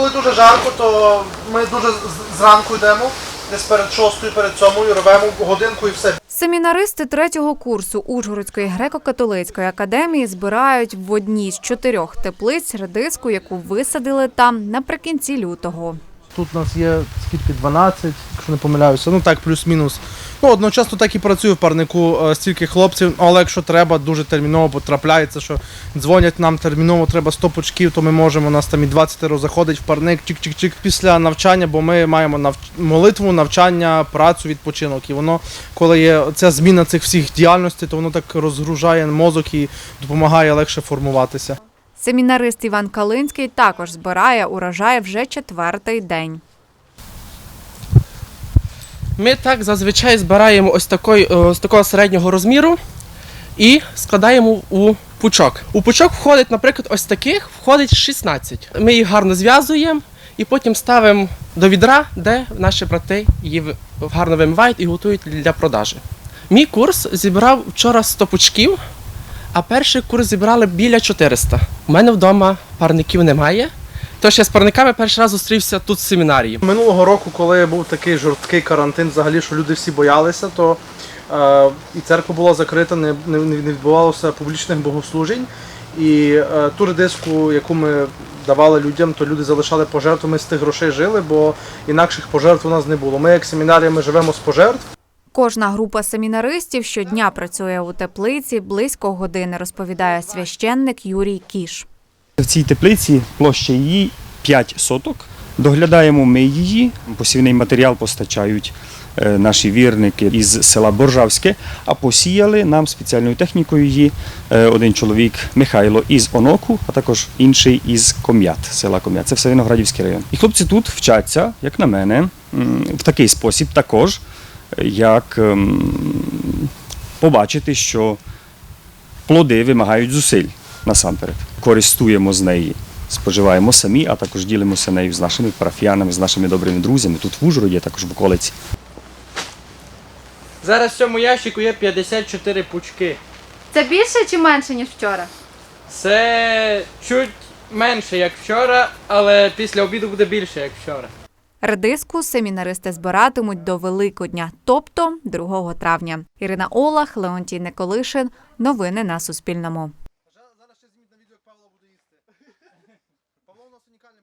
коли дуже жарко, то ми дуже зранку йдемо, десь перед шостою, перед сьомою, рвемо годинку і все. Семінаристи третього курсу Ужгородської греко-католицької академії збирають в одній з чотирьох теплиць редиску, яку висадили там наприкінці лютого. Тут у нас є скільки 12, якщо не помиляюся. Ну так, плюс-мінус. Ну, одночасно так і працюю в парнику е, стільки хлопців, але якщо треба, дуже терміново потрапляється, що дзвонять нам терміново, треба 100 пучків, то ми можемо, у нас там і 20 роз заходить в парник, чик-чик-чик після навчання, бо ми маємо навч... молитву, навчання, працю, відпочинок. І воно, коли є ця зміна цих всіх діяльностей, то воно так розгружає мозок і допомагає легше формуватися. Семінарист Іван Калинський також збирає урожай вже четвертий день. Ми так зазвичай збираємо ось, такої, е, ось такого середнього розміру і складаємо у пучок. У пучок входить, наприклад, ось таких входить 16. Ми їх гарно зв'язуємо і потім ставимо до відра, де наші брати її гарно вимивають і готують для продажі. Мій курс зібрав вчора 100 пучків, а перший курс зібрали біля 400. У мене вдома парників немає. Тож я з парниками перший раз зустрівся тут в семінарії. Минулого року, коли був такий жорсткий карантин, взагалі, що люди всі боялися, то е, і церква була закрита, не, не, не відбувалося публічних богослужень. І е, ту редиску, яку ми давали людям, то люди залишали пожертву, ми з тих грошей жили, бо інакших пожертв у нас не було. Ми як семінарія, ми живемо з пожертв. Кожна група семінаристів щодня працює у теплиці близько години, розповідає священник Юрій Кіш. В цій теплиці площа її 5 соток. Доглядаємо ми її. Посівний матеріал постачають е, наші вірники із села Боржавське, а посіяли нам спеціальною технікою її е, один чоловік Михайло із Оноку, а також інший із Ком'ят, села Ком'ят. Це все Виноградівський район. І хлопці тут вчаться, як на мене, в такий спосіб також, як ем, побачити, що плоди вимагають зусиль насамперед. Користуємо з неї, споживаємо самі, а також ділимося нею з нашими парафіянами, з нашими добрими друзями тут в Ужгороді, а також в околиці. Зараз в цьому ящику є 54 пучки. Це більше чи менше, ніж вчора? Це чуть менше, як вчора, але після обіду буде більше, як вчора. Редиску семінаристи збиратимуть до Великодня, тобто 2 травня. Ірина Олах, Леонтій Николишин. Новини на Суспільному.